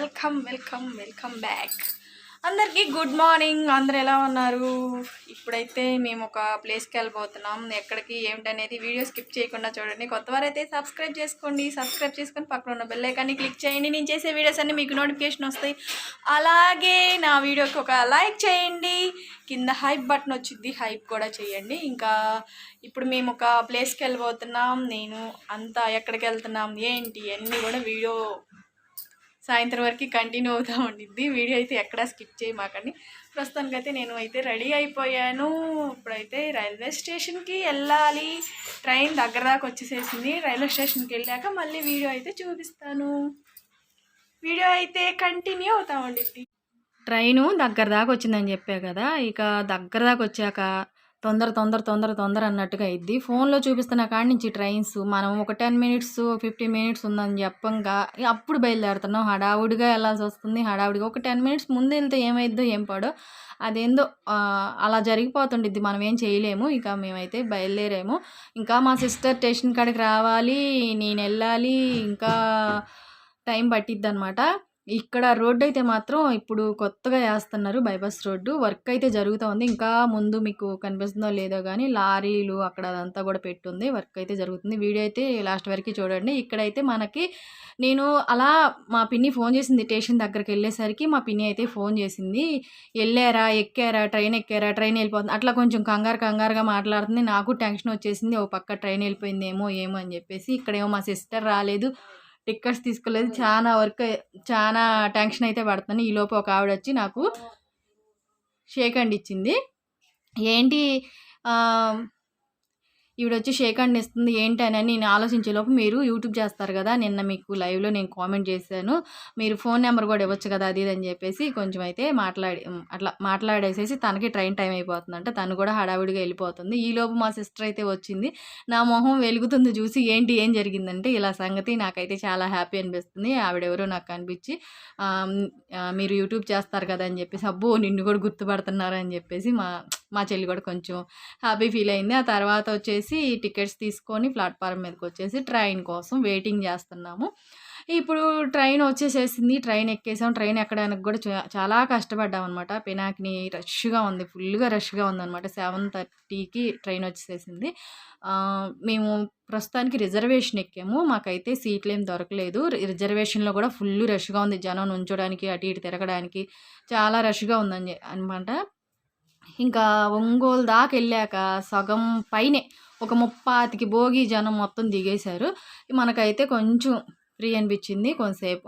Welcome welcome welcome back. అందరికీ good morning. అందరు ఎలా ఉన్నారు? ఇప్పుడైతే మేము ఒక ప్లేస్కి వెళ్ళిపోతున్నాం ఎక్కడికి ఏమిటనేది వీడియో స్కిప్ చేయకుండా చూడండి. కొత్త వారైతే సబ్స్క్రైబ్ చేసుకోండి. సబ్స్క్రైబ్ చేసుకొని పక్కన ఉన్న బెల్ ఐకాన్ని క్లిక్ చేయండి. నేను చేసే వీడియోస్ అన్ని మీకు నోటిఫికేషన్ వస్తాయి. అలాగే నా వీడియోకి ఒక లైక్ చేయండి. కింద హైప్ బటన్ వచ్చింది. హైప్ కూడా చేయండి. ఇంకా ఇప్పుడు మేము ఒక ప్లేస్కి వెళ్ళిపోతున్నాం నేను అంతా ఎక్కడికి వెళ్తున్నాం? ఏంటి? అన్నీ కూడా వీడియో సాయంత్రం వరకు కంటిన్యూ అవుతూ ఉండిద్ది. వీడియో అయితే ఎక్కడా స్కిప్ చేయమాకండి ప్రస్తుతానికి అయితే నేను అయితే రెడీ అయిపోయాను. ఇప్పుడైతే రైల్వే స్టేషన్కి వెళ్ళాలి. ట్రైన్ దగ్గర దాకా వచ్చేసేసింది. రైల్వే స్టేషన్కి వెళ్ళాక మళ్ళీ వీడియో అయితే చూపిస్తాను. వీడియో అయితే కంటిన్యూ అవుతా ఉండిద్ది. ట్రైను దగ్గర దాకా వచ్చిందని చెప్పా కదా. ఇక దగ్గర దాకా వచ్చాక తొందర తొందర తొందర తొందర అన్నట్టుగా అయింది ఫోన్లో చూపిస్తున్న కాడి నుంచి ట్రైన్స్ మనం ఒక టెన్ మినిట్స్ ఫిఫ్టీన్ మినిట్స్ ఉందని చెప్పంగా అప్పుడు బయలుదేరుతున్నాం. హడావుడిగా వెళ్ళాల్సి వస్తుంది. హడావుడిగా ఒక టెన్ మినిట్స్ ముందు వెళ్తే ఏమైద్దో ఏం పాడో అదేందో అలా జరిగిపోతుండిద్ది. మనం ఏం చేయలేము. ఇక మేమైతే బయలుదేరాము. ఇంకా మా సిస్టర్ స్టేషన్ కాడికి రావాలి. నేను వెళ్ళాలి. ఇంకా టైం పట్టిద్ది అనమాట ఇక్కడ రోడ్డు అయితే మాత్రం ఇప్పుడు కొత్తగా వేస్తున్నారు బైపాస్ రోడ్డు. వర్క్ అయితే జరుగుతూ ఉంది. ఇంకా ముందు మీకు కనిపిస్తుందో లేదో కానీ లారీలు అక్కడ అదంతా కూడా పెట్టుంది. వర్క్ అయితే జరుగుతుంది. వీడియో అయితే లాస్ట్ వరకు చూడండి. ఇక్కడైతే మనకి నేను అలా మా పిన్ని ఫోన్ చేసింది స్టేషన్ దగ్గరికి వెళ్ళేసరికి మా పిన్ని అయితే ఫోన్ చేసింది. వెళ్ళారా? ఎక్కారా? ట్రైన్ ఎక్కారా? ట్రైన్ వెళ్ళిపోతుంది. అట్లా కొంచెం కంగారు కంగారుగా మాట్లాడుతుంది. నాకు టెన్షన్ వచ్చేసింది. ఓ పక్క ట్రైన్ వెళ్ళిపోయిందేమో ఏమో అని చెప్పేసి. ఇక్కడేమో మా సిస్టర్ రాలేదు. టికెట్స్ తీసుకోలేదు. చాలా వర్క్ చాలా టెన్షన్ అయితే పడుతున్నాను ఈ లోపు ఒక ఆవిడ వచ్చి నాకు షేక్ హ్యాండ్ ఇచ్చింది. ఏంటి ఈవిడ వచ్చి షేక్ హ్యాండ్ ఇస్తుంది ఏంటి అని నేను ఆలోచించే లోపు మీరు యూట్యూబ్ చేస్తారు కదా నిన్న మీకు లైవ్లో నేను కామెంట్ చేశాను మీరు ఫోన్ నెంబర్ కూడా ఇవ్వచ్చు కదా అది ఇది అని చెప్పేసి కొంచెం అయితే మాట్లాడి అట్లా మాట్లాడేసేసి తనకి ట్రైన్ టైం అయిపోతుందంట తను కూడా హడావిడిగా వెళ్ళిపోతుంది. ఈలోపు మా సిస్టర్ అయితే వచ్చింది నా మొహం వెలుగుతుంది చూసి ఏంటి ఏం జరిగిందంటే ఇలా సంగతి నాకైతే చాలా హ్యాపీ అనిపిస్తుంది ఆవిడెవరో నాకు కనిపించి మీరు యూట్యూబ్ చేస్తారు కదా అని చెప్పేసి అబ్బో నిన్ను కూడా గుర్తుపడుతున్నారు అని చెప్పేసి మా మా చెల్లి కూడా కొంచెం హ్యాపీ ఫీల్ అయింది. ఆ తర్వాత వచ్చేసి టికెట్స్ తీసుకొని ప్లాట్ఫామ్ మీదకి వచ్చేసి ట్రైన్ కోసం వెయిటింగ్ చేస్తున్నాము. ఇప్పుడు ట్రైన్ వచ్చేసేసింది. ట్రైన్ ఎక్కేసాం. ట్రైన్ ఎక్కడానికి కూడా చాలా కష్టపడ్డాం అనమాట పినాకిని రష్గా ఉంది. ఫుల్గా రష్గా ఉందన్నమాట. సెవెన్ థర్టీకి ట్రైన్ వచ్చేసేసింది. మేము ప్రస్తుతానికి రిజర్వేషన్ ఎక్కాము. మాకైతే సీట్లు ఏం దొరకలేదు. రిజర్వేషన్లో కూడా ఫుల్ రష్గా ఉంది. జనం ఉంచడానికి అటు ఇటు తిరగడానికి చాలా రష్గా ఉందని అనమాట ఇంకా ఒంగోలు దాకా వెళ్ళాక సగం పైనే ఒక ముప్పాతికి భోగి జనం మొత్తం దిగేశారు. మనకైతే కొంచెం ఫ్రీ అనిపించింది. కొంతసేపు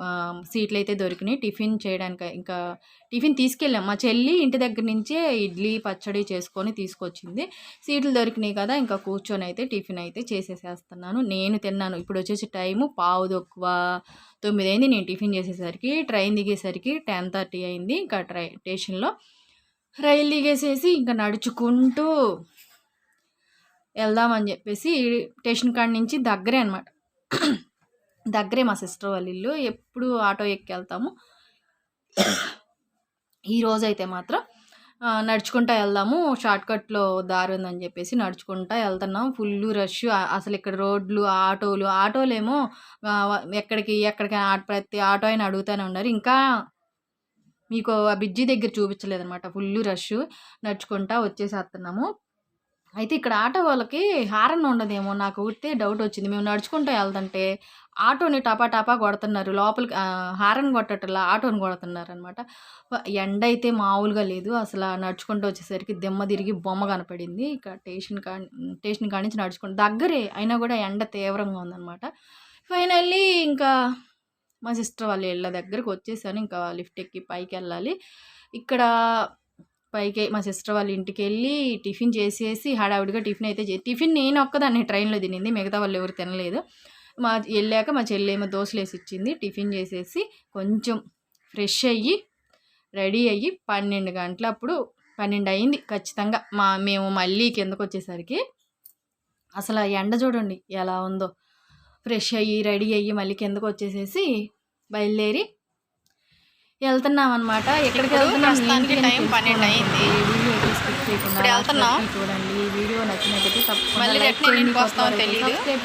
సీట్లు అయితే దొరికినాయి. టిఫిన్ చేయడానికి ఇంకా టిఫిన్ తీసుకెళ్ళాం. మా చెల్లి ఇంటి దగ్గర నుంచే ఇడ్లీ పచ్చడి చేసుకొని తీసుకొచ్చింది. సీట్లు దొరికినాయి కదా ఇంకా కూర్చొని అయితే టిఫిన్ అయితే చేసేసేస్తున్నాను. నేను తిన్నాను. ఇప్పుడు వచ్చేసి టైము పావు తక్కువ తొమ్మిది అయింది నేను టిఫిన్ చేసేసరికి ట్రైన్ దిగేసరికి టెన్ థర్టీ అయింది. ఇంకా ట్రై స్టేషన్లో రైలు దిగేసేసి ఇంకా నడుచుకుంటూ వెళ్దామని చెప్పేసి స్టేషన్ కాడ నుంచి దగ్గరే అనమాట దగ్గరే మా సిస్టర్ వాళ్ళ ఇల్లు. ఎప్పుడు ఆటో ఎక్కి వెళ్తాము ఈరోజు అయితే మాత్రం నడుచుకుంటా వెళ్దాము. షార్ట్కట్లో దారి ఉందని చెప్పేసి నడుచుకుంటా వెళ్తున్నాం. Full rush. అసలు ఇక్కడ రోడ్లు ఆటోలు ఆటోలేమో ఎక్కడికి ఎక్కడికైనా ప్రతి ఆటో అయినా అడుగుతూనే ఉన్నారు. ఇంకా మీకు ఆ బిజ్జి దగ్గర చూపించలేదనమాట ఫుల్ రష్. నడుచుకుంటా వచ్చేసేస్తున్నాము అయితే ఇక్కడ ఆటో వాళ్ళకి హారన్ ఉండదేమో. నాకు ఉడితే డౌట్ వచ్చింది. మేము నడుచుకుంటూ వెళ్తుంటే ఆటోని టపా టపా కొడుతున్నారు. లోపలికి హారన్ కొట్టట్లా ఆటోని కొడుతున్నారు అనమాట ఎండ అయితే మామూలుగా లేదు. అసలు నడుచుకుంటూ వచ్చేసరికి దిమ్మ తిరిగి బొమ్మ కనపడింది. ఇక స్టేషన్ కా స్టేషన్ కాడి నుంచి నడుచుకుంటూ దగ్గరే అయినా కూడా ఎండ తీవ్రంగా ఉందన్నమాట. ఫైనల్లీ ఇంకా మా సిస్టర్ వాళ్ళ ఇళ్ళ దగ్గరికి వచ్చేసాను. ఇంకా లిఫ్ట్ ఎక్కి పైకి వెళ్ళాలి. ఇక్కడ పైకి మా సిస్టర్ వాళ్ళ ఇంటికి వెళ్ళి టిఫిన్ చేసేసి హడావిడిగా టిఫిన్ అయితే టిఫిన్ నేను ఒక్కదాన్ని ట్రైన్లో తినింది. మిగతా వాళ్ళు ఎవరు తినలేదు. మా వెళ్ళాక మా చెల్లి ఏమో దోశలు వేసి ఇచ్చింది. టిఫిన్ చేసేసి కొంచెం ఫ్రెష్ అయ్యి రెడీ అయ్యి పన్నెండు గంటల అప్పుడు పన్నెండు అయింది ఖచ్చితంగా. మా మేము మళ్ళీ కిందకు వచ్చేసరికి అసలు ఎండ చూడండి ఎలా ఉందో. ఫ్రెష్ అయ్యి రెడీ అయ్యి మళ్ళీ కిందకు వచ్చేసేసి బయలుదేరి వెళ్తున్నాం? అనమాట ఎక్కడికి వెళ్తున్నాం టైం పన్నెండు అయింది. చూడండి. వీడియో నచ్చినట్టయితే subscribe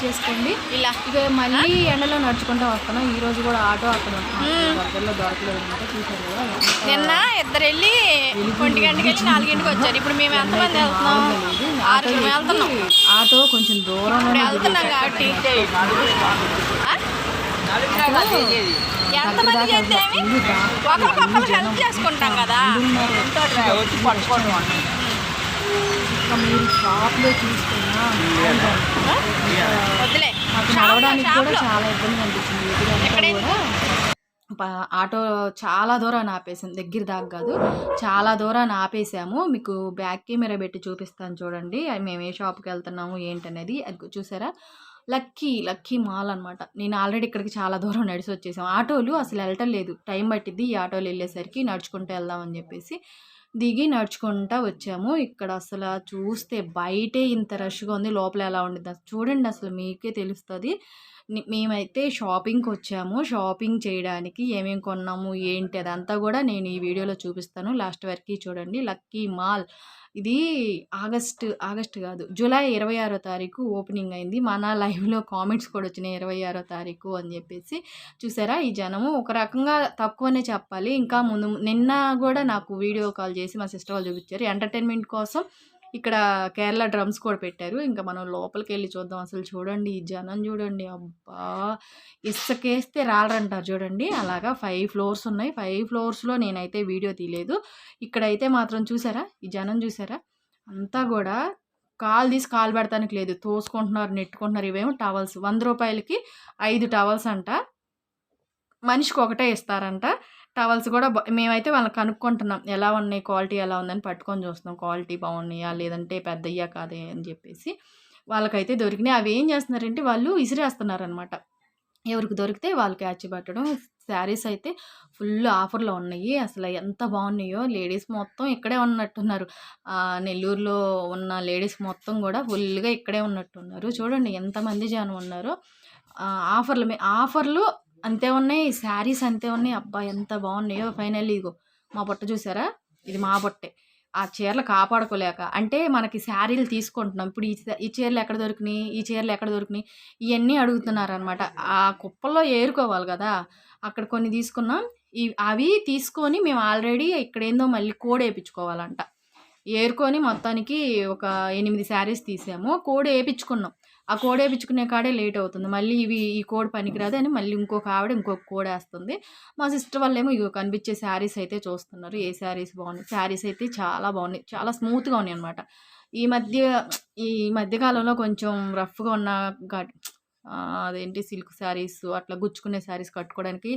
చేసుకోండి. ఇలా. ఇక మళ్ళీ ఎండలో నడుచుకుంటూ వస్తున్నాం ఈ రోజు కూడా ఆటో అక్కడ దగ్గరలో దొరకలేదు అనమాట చూసారు కదా. ఎంత నిన్న ఇద్దరు వెళ్ళి ఒంటి గంటకి వెళ్ళి నాలుగింటికి వచ్చారు. ఇప్పుడు మేము ఎంతమంది వెళ్తున్నాం? వెళ్తున్నాం. ఆటో కొంచెం దూరం వెళ్తున్నాం కాబట్టి? ఎంతమంది చేస్తే? ఒకరికొకరు హెల్ప్ చేసుకుంటాం కదా. మీరు షాప్లో చూసుకున్నా నడవడానికి కూడా. చాలా ఇబ్బంది అనిపించింది. ఎదురంతా? కూడా ఆటో చాలా దూరాన్ని ఆపేసాం. దగ్గర దాకా కాదు. చాలా దూరాన్ని ఆపేసాము. మీకు బ్యాక్ కెమెరా పెట్టి చూపిస్తాను చూడండి. అది మేము ఏ షాప్కి వెళ్తున్నాము ఏంటనేది. అది చూసారా? లక్కీ లక్కీ మాల్ అనమాట నేను ఆల్రెడీ ఇక్కడికి చాలా దూరం నడిచి వచ్చేసాం ఆటోలు అసలు వెళ్ళటం లేదు టైం పట్టిద్ది ఈ ఆటోలు వెళ్ళేసరికి నడుచుకుంటూ వెళ్దామని చెప్పేసి. దిగి నడుచుకుంటా వచ్చాము. ఇక్కడ అసలు చూస్తే బయటే ఇంత రష్గా ఉంది. లోపల ఎలా ఉండిద్ది చూడండి అసలు మీకే తెలుస్తుంది. మేమైతే షాపింగ్కి వచ్చాము. షాపింగ్ చేయడానికి ఏమేమి కొన్నాము ఏంటి అదంతా కూడా నేను ఈ వీడియోలో చూపిస్తాను. లాస్ట్ వరకు చూడండి. Lucky mall. ఇది ఆగస్ట్ ఆగస్ట్ కాదు. జూలై ఇరవై ఆరో తారీఖు ఓపెనింగ్ అయింది. మన లైవ్లో కామెంట్స్ కూడా వచ్చినాయి ఇరవై ఆరో తారీఖు అని చెప్పేసి. చూసారా? ఈ జనము ఒక రకంగా తక్కువనే చెప్పాలి. ఇంకా ముందు నిన్న కూడా నాకు వీడియో కాల్ చేసి మా సిస్టర్ వాళ్ళు చూపించారు. ఎంటర్టైన్మెంట్ కోసం ఇక్కడ కేరళ డ్రమ్స్ కూడా పెట్టారు. ఇంకా మనం లోపలికి వెళ్ళి చూద్దాం. అసలు చూడండి ఈ జనం చూడండి. అబ్బా! ఇసుకేస్తే రాళ్ళంటారు చూడండి. అలాగా ఫైవ్ ఫ్లోర్స్ ఉన్నాయి. ఫైవ్ ఫ్లోర్స్లో నేనైతే వీడియో తీయలేదు. ఇక్కడైతే మాత్రం చూసారా? ఈ జనం చూసారా? అంతా కూడా కాలు తీసి కాలు పెడతానికి లేదు. తోసుకుంటున్నారు నెట్టుకుంటున్నారు. ఇవేమో టవల్స్. వంద రూపాయలకి ఐదు టవల్స్ అంట. మనిషికి ఒకటే ఇస్తారంట. టవల్స్ కూడా మేమైతే వాళ్ళని కనుక్కుంటున్నాం. ఎలా ఉన్నాయి క్వాలిటీ ఎలా ఉందని పట్టుకొని చూస్తున్నాం. క్వాలిటీ బాగున్నాయా లేదంటే పెద్దయ్యా కాదే అని చెప్పేసి వాళ్ళకైతే దొరికినాయి. అవి ఏం చేస్తున్నారంటే వాళ్ళు విసిరేస్తున్నారనమాట ఎవరికి దొరికితే వాళ్ళు క్యాచ్ పట్టడం. శారీస్ అయితే ఫుల్ ఆఫర్లో ఉన్నాయి. అసలు ఎంత బాగున్నాయో లేడీస్ మొత్తం ఇక్కడే ఉన్నట్టున్నారు. నెల్లూరులో ఉన్న లేడీస్ మొత్తం కూడా ఫుల్గా ఇక్కడే ఉన్నట్టున్నారు. చూడండి ఎంతమంది జనం ఉన్నారో. ఆఫర్లు ఆఫర్లు అంతే ఉన్నాయి శారీస్ అంతే ఉన్నాయి. అబ్బా ఎంత బాగున్నాయో ఫైనల్లీ ఇగో మా బొట్ట చూసారా? ఇది మా బొట్టే. ఆ చీరలు కాపాడుకోలేక అంటే మనకి శారీలు తీసుకుంటున్నాం. ఇప్పుడు ఈ ఈ చీరలు ఎక్కడ దొరికినాయి? ఈ చీరలు ఎక్కడ దొరికినాయి? ఇవన్నీ అడుగుతున్నారనమాట ఆ కుప్పల్లో ఏరుకోవాలి కదా? అక్కడ కొన్ని తీసుకున్నాం. ఈ అవి తీసుకొని మేము ఆల్రెడీ ఇక్కడ ఏందో మళ్ళీ కోడ్ వేయించుకోవాలంట. ఏరుకొని మొత్తానికి ఒక ఎనిమిది శారీస్ తీసాము. కోడ్ వేయించుకున్నాం. ఆ కోడ్ వేయించుకునే కాడే లేట్ అవుతుంది. మళ్ళీ ఇవి ఈ కోడ్ పనికిరాదు అని మళ్ళీ ఇంకొక ఆవిడ ఇంకొక కోడ్ వేస్తుంది. మా సిస్టర్ వాళ్ళేమో ఇగో కనిపించే శారీస్ అయితే చూస్తున్నారు. ఏ శారీస్ బాగున్నాయి? శారీస్ అయితే చాలా బాగున్నాయి. చాలా స్మూత్గా ఉన్నాయి అనమాట ఈ మధ్య ఈ మధ్యకాలంలో కొంచెం రఫ్గా ఉన్న అదేంటి సిల్క్ శారీస్ అట్లా గుచ్చుకునే శారీస్ కట్టుకోవడానికి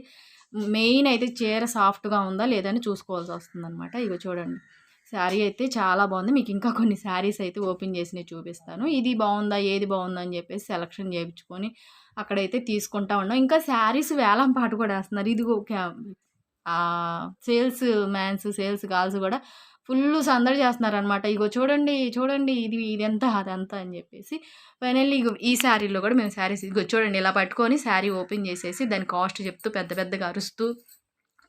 మెయిన్ అయితే చీర సాఫ్ట్గా ఉందా లేదని చూసుకోవాల్సి వస్తుంది అనమాట ఇగో చూడండి. శారీ అయితే చాలా బాగుంది. మీకు ఇంకా కొన్ని శారీస్ అయితే ఓపెన్ చేసి చూపిస్తాను. ఇది బాగుందా? ఏది బాగుందా? అని చెప్పేసి సెలక్షన్ చేయించుకొని అక్కడైతే తీసుకుంటా ఉన్నాం. ఇంకా శారీస్ వేలం పాటు కూడా వేస్తున్నారు. ఇది సేల్స్ మ్యాన్స్ సేల్స్ గర్ల్స్ కూడా ఫుల్ సందడి చేస్తున్నారు అనమాట ఇగో చూడండి చూడండి ఇది ఇదెంత అదంతా అని చెప్పేసి ఫైనల్లీ ఇగో ఈ శారీలో కూడా మేము శారీస్ ఇగో చూడండి ఇలా పట్టుకొని శారీ ఓపెన్ చేసేసి దాని కాస్ట్ చెప్తూ పెద్ద పెద్దగా అరుస్తూ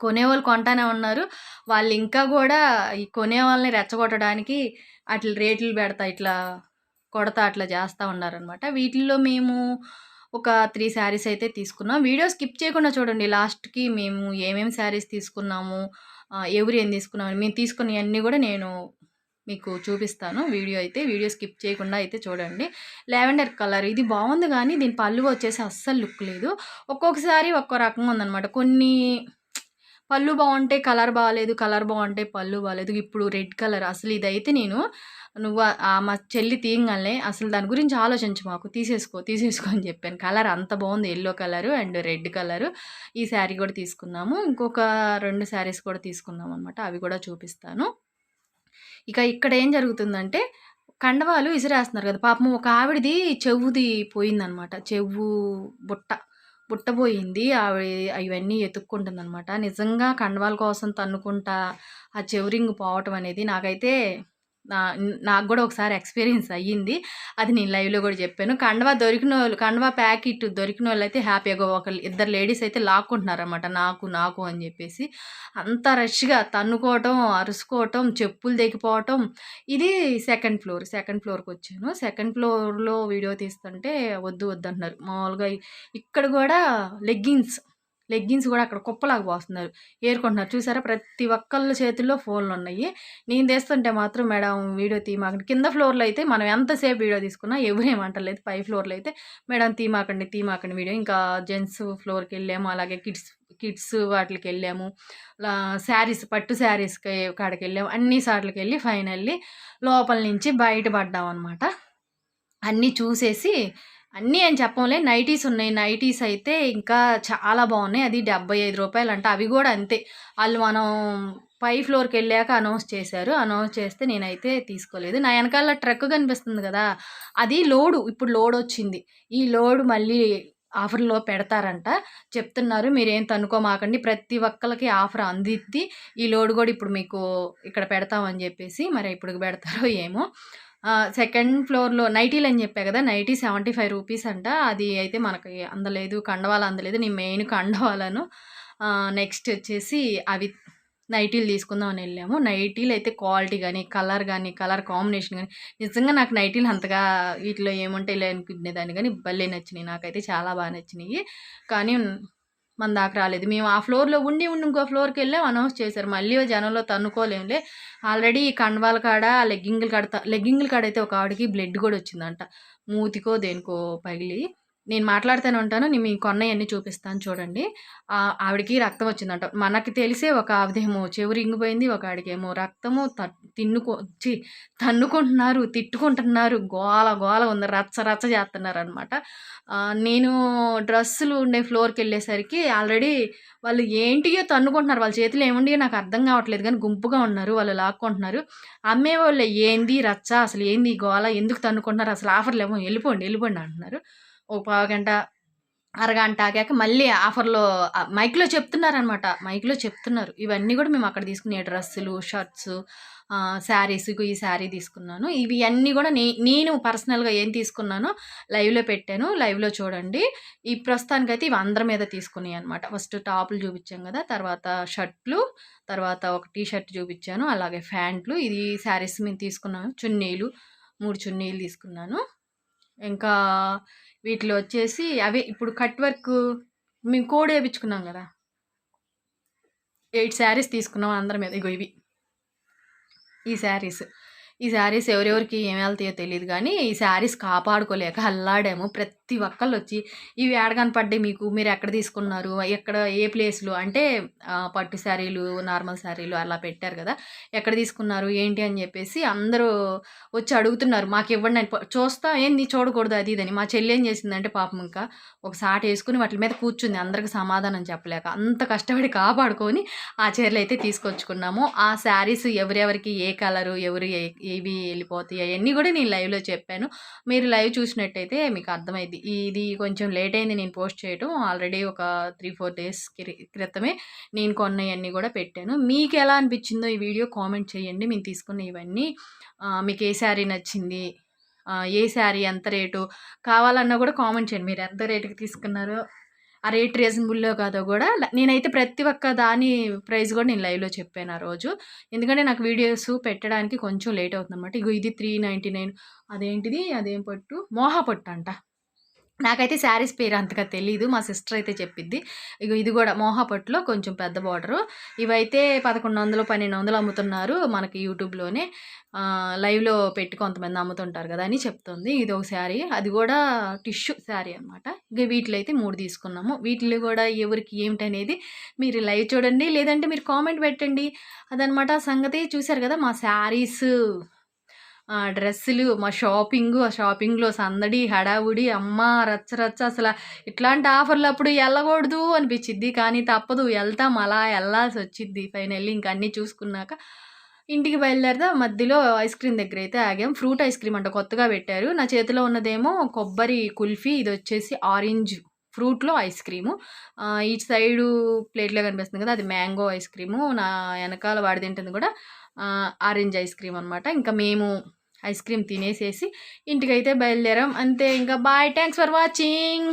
కొనేవాళ్ళు కొంటానే ఉన్నారు. వాళ్ళు ఇంకా కూడా ఈ కొనే వాళ్ళని రెచ్చగొట్టడానికి అట్లా రేట్లు పెడతా ఇట్లా కొడతా అట్లా చేస్తూ ఉన్నారనమాట వీటిల్లో మేము ఒక త్రీ శారీస్ అయితే తీసుకున్నాం. వీడియో స్కిప్ చేయకుండా చూడండి. లాస్ట్కి మేము ఏమేమి శారీస్ తీసుకున్నాము ఎవరు ఏం తీసుకున్నాము మేము తీసుకున్నవన్నీ కూడా నేను మీకు చూపిస్తాను. వీడియో అయితే వీడియో స్కిప్ చేయకుండా అయితే చూడండి. లావెండర్ కలర్ ఇది బాగుంది కానీ దీని పళ్ళు వచ్చేసి అస్సలు లుక్ లేదు. ఒక్కొక్కసారి ఒక్కో రకంగా ఉందన్నమాట. కొన్ని పళ్ళు బాగుంటే కలర్ బాగాలేదు కలర్ బాగుంటే పళ్ళు బాగాలేదు ఇప్పుడు రెడ్ కలర్. అసలు ఇదైతే నేను నువ్వు ఆ- మా చెల్లి తీయగానే అసలు దాని గురించి ఆలోచించు మాకు. తీసేసుకో తీసేసుకో అని చెప్పాను. కలర్ అంత బాగుంది yellow colour and red colour. ఈ శారీ కూడా తీసుకున్నాము ఇంకొక రెండు శారీస్ కూడా తీసుకున్నాం అనమాట అవి కూడా చూపిస్తాను. ఇక ఇక్కడ ఏం జరుగుతుందంటే కండవాలు విసిరేస్తున్నారు కదా. పాపం ఒక ఆవిడది చెవుది పోయిందనమాట చెవు బుట్ట. పుట్టబోయింది. అవి అవన్నీ ఎతుక్కుంటుంది అనమాట నిజంగా కండవాల కోసం తన్నుకుంటా ఆ చెవిరింగ్ పోవటం అనేది నాకైతే నాకు కూడా ఒకసారి ఎక్స్పీరియన్స్ అయ్యింది. అది నేను లైవ్లో కూడా చెప్పాను. కండవా దొరికిన వాళ్ళు కండవా ప్యాకెట్ దొరికిన వాళ్ళు అయితే హ్యాపీగా ఒక ఇద్దరు లేడీస్ అయితే లాక్కుంటున్నారు అనమాట నాకు నాకు అని చెప్పేసి. అంత రష్గా తన్నుకోవటం అరుసుకోవటం చెప్పులు దిగిపోవటం ఇది సెకండ్ ఫ్లోర్ సెకండ్ ఫ్లోర్కి వచ్చాను. సెకండ్ ఫ్లోర్లో వీడియో తీస్తుంటే వద్దు వద్దు అంటున్నారు. మామూలుగా ఇక్కడ కూడా లెగ్గిన్స్ లెగ్గిన్స్ కూడా అక్కడ కుప్పలాగా పోస్తున్నారు. ఏరుకుంటున్నారు. చూసారా? ప్రతి ఒక్కళ్ళ చేతుల్లో ఫోన్లు ఉన్నాయి నేను తెస్తుంటే మాత్రం మేడం వీడియో తీమాకండి. కింద ఫ్లోర్లో అయితే మనం ఎంతసేపు వీడియో తీసుకున్నా ఎవరేమంటలేదు పై ఫ్లోర్లో అయితే మేడం తీమాకండి తీమాకండి వీడియో. ఇంకా జెంట్స్ ఫ్లోర్కి వెళ్ళాము. అలాగే కిడ్స్ కిడ్స్ వాటికి వెళ్ళాము. శారీస్ పట్టు శారీస్కి కాడికి వెళ్ళాము. అన్ని సార్లకి వెళ్ళి ఫైనల్లీ లోపల నుంచి బయటపడ్డాం అనమాట అన్నీ చూసేసి అన్నీ అని చెప్పంలే. నైటీస్ ఉన్నాయి. నైటీస్ అయితే ఇంకా చాలా బాగున్నాయి. అది డెబ్బై ఐదు రూపాయలు అంట అవి కూడా అంతే. వాళ్ళు మనం పై ఫ్లోర్కి వెళ్ళాక అనౌన్స్ చేశారు. అనౌన్స్ చేస్తే నేనైతే తీసుకోలేదు. నా వెనకాల ట్రక్ కనిపిస్తుంది కదా. అది లోడు. ఇప్పుడు లోడ్ వచ్చింది. ఈ లోడ్ మళ్ళీ ఆఫర్లో పెడతారంట. చెప్తున్నారు. మీరేం తనుకోమాకండి ప్రతి ఒక్కరికి ఆఫర్ అందిద్ది. ఈ లోడ్ కూడా ఇప్పుడు మీకు ఇక్కడ పెడతామని చెప్పేసి మరి ఇప్పుడు పెడతారో ఏమో. సెకండ్ ఫ్లోర్లో నైటీలు అని చెప్పా కదా నైటీ సెవెంటీ ఫైవ్ రూపీస్ అంట. అది అయితే మనకి అందలేదు కండవాలు అందలేదు నేను మెయిన్ కండవాలను నెక్స్ట్ వచ్చేసి అవి నైటీలు తీసుకుందాం అని వెళ్ళాము. నైటీలు అయితే క్వాలిటీ కానీ కలర్ కానీ కలర్ కాంబినేషన్ కానీ నిజంగా నాకు నైటీలు అంతగా వీటిలో ఏముంటాయి ఇలా అనుకునేదాన్ని కానీ భలే నచ్చినాయి. నాకైతే చాలా బాగా నచ్చినాయి. కానీ మన దాకా రాలేదు. మేము ఆ ఫ్లోర్లో ఉండి ఉండి ఇంకో ఫ్లోర్కి వెళ్ళాం. అనౌన్స్ చేశారు. మళ్ళీ జనంలో తన్నుకోలేంలే ఆల్రెడీ కండవాల కాడ లెగ్గింగ్ల కాడ లెగ్గింగ్ల కాడ అయితే ఒక ఆవిడకి బ్లడ్ కూడా వచ్చిందంట. మూతికో దేనికో పగిలి. నేను మాట్లాడుతూనే ఉంటాను నేను మీకు కొన్నయన్నీ చూపిస్తాను చూడండి. ఆవిడకి రక్తం వచ్చిందంట. మనకి తెలిసే ఒక ఆవిడేమో చెవురు రింగిపోయింది ఒక ఆవిడకేమో రక్తము తట్ తిన్నుకో చి తన్నుకుంటున్నారు తిట్టుకుంటున్నారు గోల గోల ఉంది రచ్చ రచ్చ చేస్తున్నారు అనమాట నేను డ్రెస్సులు ఉండే ఫ్లోర్కి వెళ్ళేసరికి ఆల్రెడీ వాళ్ళు ఏంటియో తన్నుకుంటున్నారు వాళ్ళ చేతులు ఏముండి నాకు అర్థం కావట్లేదు కానీ గుంపుగా ఉన్నారు వాళ్ళు లాక్కుంటున్నారు. అమ్మే వాళ్ళు ఏంది రచ్చ అసలు ఏంది గోల ఎందుకు తన్నుకుంటున్నారు అసలు ఆఫర్లు ఏమో వెళ్ళిపోండి వెళ్ళిపోండి అంటున్నారు. ఒక పావుగంట అరగంట ఆగాక మళ్ళీ ఆఫర్లో మైక్లో చెప్తున్నారనమాట మైక్లో చెప్తున్నారు. ఇవన్నీ కూడా మేము అక్కడ తీసుకునే డ్రెస్సులు షర్ట్స్ శారీస్ ఈ శారీ తీసుకున్నాను. ఇవి అన్నీ కూడా నే నేను పర్సనల్గా ఏం తీసుకున్నానో లైవ్లో పెట్టాను. లైవ్లో చూడండి. ఈ ప్రస్తుతానికైతే ఇవి అందరి మీద తీసుకున్నాయి అనమాట ఫస్ట్ టాపులు చూపించాం కదా తర్వాత షర్ట్లు తర్వాత ఒక టీ షర్ట్ చూపించాను అలాగే ప్యాంట్లు. ఇది శారీస్ మేము తీసుకున్నాను. చున్నీలు మూడు చున్నీలు తీసుకున్నాను. ఇంకా వీటిలో వచ్చేసి అవే ఇప్పుడు కట్ వర్క్ మేము కోడ్ వేయించుకున్నాం కదా. ఎయిట్ శారీస్ తీసుకున్నాం అందరం మీద ఇగో ఇవి. ఈ శారీస్. ఈ శారీస్ ఎవరెవరికి ఏమి వెళ్తాయో తెలియదు కానీ ఈ శారీస్ కాపాడుకోలేక అల్లాడాము. ప్రతి ఒక్కళ్ళు వచ్చి ఇవి ఏడ కనపడ్డాయి మీకు మీరు ఎక్కడ తీసుకున్నారు ఎక్కడ ఏ ప్లేస్లు? అంటే పట్టు శారీలు నార్మల్ శారీలు అలా పెట్టారు కదా ఎక్కడ తీసుకున్నారు ఏంటి అని చెప్పేసి అందరూ వచ్చి అడుగుతున్నారు. మాకు ఇవ్వండి అని చూస్తా ఏంది చూడకూడదు అది ఇదని మా చెల్లి ఏం చేసిందంటే పాపం ఇంకా ఒక సాట వేసుకుని వాటి మీద కూర్చుంది. అందరికి సమాధానం చెప్పలేక అంత కష్టపడి కాపాడుకొని ఆ చీరలు అయితే తీసుకొచ్చుకున్నాము. ఆ శారీస్ ఎవరెవరికి ఏ కలరు ఎవరు ఏ ఏవి వెళ్ళిపోతాయి అవన్నీ కూడా నేను లైవ్లో చెప్పాను. మీరు లైవ్ చూసినట్టయితే మీకు అర్థమైంది ఇది కొంచెం లేట్ అయింది నేను పోస్ట్ చేయటం. ఆల్రెడీ ఒక త్రీ ఫోర్ డేస్ క్రితమే నేను కొన్నవన్నీ కూడా పెట్టాను. మీకు ఎలా అనిపించిందో ఈ వీడియో కామెంట్ చేయండి. మేము తీసుకున్న ఇవన్నీ మీకు ఏ శారీ నచ్చింది ఏ శారీ ఎంత రేటు కావాలన్నా కూడా కామెంట్ చేయండి. మీరు ఎంత రేటుకి తీసుకున్నారో ఆ రేట్ రీజనబుల్లో కాదో కూడా నేనైతే ప్రతి ఒక్క దాని ప్రైస్ కూడా నేను లైవ్లో చెప్పాను ఆ రోజు. ఎందుకంటే నాకు వీడియోస్ పెట్టడానికి కొంచెం లేట్ అవుతుంది అనమాట ఇగో ఇది త్రీ నైంటీ నైన్ అదేంటిది అదేం పట్టు? మోహా పట్టు అంట. నాకైతే శారీస్ పేరు అంతగా తెలీదు మా సిస్టర్ అయితే చెప్పిద్ది. ఇక ఇది కూడా మోహాపట్లో కొంచెం పెద్ద బార్డరు. ఇవైతే పదకొండు వందలు పన్నెండు వందలు అమ్ముతున్నారు మనకి యూట్యూబ్లోనే లైవ్లో పెట్టి కొంతమంది అమ్ముతుంటారు కదా అని చెప్తుంది. ఇది ఒక శారీ. అది కూడా టిష్యూ శారీ అనమాట ఇక వీటిలో అయితే మూడు తీసుకున్నాము. వీటిలో కూడా ఎవరికి ఏమిటనేది మీరు లైవ్ చూడండి. లేదంటే మీరు కామెంట్ పెట్టండి. అదనమాట సంగతి. చూశారు కదా మా శారీస్. డ్రెస్సులు మా షాపింగు ఆ షాపింగ్లో సందడి హడావుడి అమ్మ రచ్చ రచ్చ అసలు ఇట్లాంటి ఆఫర్లు అప్పుడు వెళ్ళకూడదు అనిపించిద్ది కానీ తప్పదు వెళ్తాం అలా వెళ్ళాల్సి వచ్చిద్ది ఫైనల్లీ ఇంక అన్నీ చూసుకున్నాక ఇంటికి బయలుదేరితే మధ్యలో ఐస్ క్రీమ్ దగ్గర అయితే ఆగాం. ఫ్రూట్ ఐస్ క్రీమ్ అంట కొత్తగా పెట్టారు. నా చేతిలో ఉన్నదేమో కొబ్బరి కుల్ఫీ ఇది వచ్చేసి ఆరెంజ్ ఫ్రూట్లో ఐస్ క్రీము. ఇటు సైడు ప్లేట్లో కనిపిస్తుంది కదా అది మ్యాంగో ఐస్ క్రీము. నా వెనకాల వాడి తింటుంది కూడా. ఆరెంజ్ ఐస్ క్రీమ్ అనమాట ఇంకా మేము ఐస్ క్రీమ్ తినేసేసి ఇంటికైతే బయలుదేరాం. అంతే ఇంకా బాయ్ థ్యాంక్స్ ఫర్ వాచింగ్